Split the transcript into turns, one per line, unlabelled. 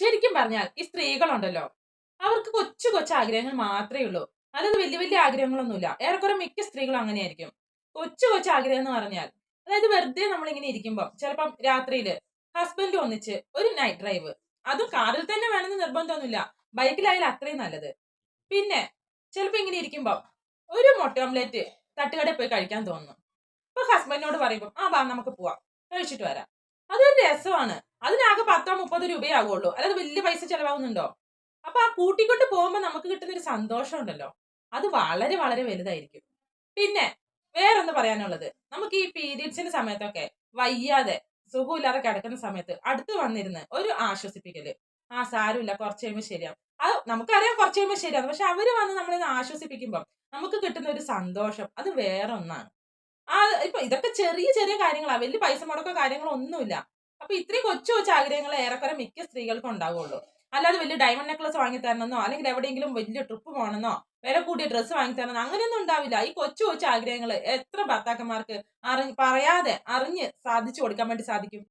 ശരിക്കും പറഞ്ഞാൽ ഈ സ്ത്രീകളുണ്ടല്ലോ അവർക്ക് കൊച്ചു കൊച്ചു ആഗ്രഹങ്ങൾ മാത്രമേ ഉള്ളൂ. അല്ലാതെ വലിയ വലിയ ആഗ്രഹങ്ങളൊന്നുമില്ല. ഏറെക്കുറെ മിക്ക സ്ത്രീകളും അങ്ങനെയായിരിക്കും. കൊച്ചു കൊച്ചു ആഗ്രഹം എന്ന് പറഞ്ഞാൽ അതായത് വെറുതെ നമ്മളിങ്ങനെ ഇരിക്കുമ്പോൾ ചിലപ്പം രാത്രിയിൽ ഹസ്ബൻഡ് ഒന്നിച്ച് ഒരു നൈറ്റ് ഡ്രൈവ് അതും കാറിൽ തന്നെ വേണമെന്ന് നിർബന്ധമൊന്നുമില്ല. ബൈക്കിലായാലും അത്രയും നല്ലത്. പിന്നെ ചിലപ്പോൾ ഇങ്ങനെ ഇരിക്കുമ്പോൾ ഒരു മുട്ട ഓംലേറ്റ് തട്ടുകടയിൽ പോയി കഴിക്കാൻ തോന്നുന്നു. അപ്പൊ ഹസ്ബൻഡിനോട് പറയുമ്പോൾ ആ ബാ നമുക്ക് പോവാം. കഴിച്ചിട്ട് വരാം. അതൊരു രസമാണ്. അതിനാകെ പത്തോ മുപ്പത് രൂപയേ ആകുള്ളൂ അല്ലാതെ വലിയ പൈസ ചെലവാകുന്നുണ്ടോ? അപ്പൊ ആ കൂട്ടിക്കൊണ്ട് പോകുമ്പോൾ നമുക്ക് കിട്ടുന്ന ഒരു സന്തോഷം ഉണ്ടല്ലോ അത് വളരെ വളരെ വലുതായിരിക്കും. പിന്നെ വേറൊന്ന് പറയാനുള്ളത്. നമുക്ക് ഈ പീരീഡ്സിന്റെ സമയത്തൊക്കെ വയ്യാതെ സുഖമില്ലാതെ കിടക്കുന്ന സമയത്ത് അടുത്ത് വന്നിരുന്ന് ഒരു ആശ്വസിപ്പിക്കൽ. ആ സാരമില്ല കുറച്ച് കഴിയുമ്പോൾ ശരിയാവും. അത് നമുക്കറിയാം കുറച്ച് കഴിയുമ്പോൾ ശരിയാണ് പക്ഷെ അവർ വന്ന് നമ്മളെ ആശ്വസിപ്പിക്കുമ്പോൾ നമുക്ക് കിട്ടുന്ന ഒരു സന്തോഷം അത് വേറെ ഒന്നാണ് ആ ഇപ്പൊ ഇതൊക്കെ ചെറിയ ചെറിയ കാര്യങ്ങളാണ് വലിയ പൈസ മുടക്കോ കാര്യങ്ങളോ ഒന്നുമില്ല. അപ്പൊ ഇത്രയും കൊച്ചു കൊച്ചു ആഗ്രഹങ്ങൾ ഏറെക്കുറെ മിക്ക സ്ത്രീകൾക്കും ഉണ്ടാവുള്ളൂ. അല്ലാതെ വലിയ ഡയമണ്ട് നെക്ലസ് വാങ്ങി തരണമെന്നോ അല്ലെങ്കിൽ എവിടെയെങ്കിലും വലിയ ട്രിപ്പ് പോകണമെന്നോ വില കൂടിയ ഡ്രസ്സ് വാങ്ങി തരണമെന്നോ അങ്ങനെയൊന്നും ഉണ്ടാവില്ല. ഈ കൊച്ചു കൊച്ചു ആഗ്രഹങ്ങൾ എത്ര ഭർത്താക്കന്മാർക്ക് അറി പറയാതെ അറിഞ്ഞ് സാധിച്ചു കൊടുക്കാൻ വേണ്ടി സാധിക്കും?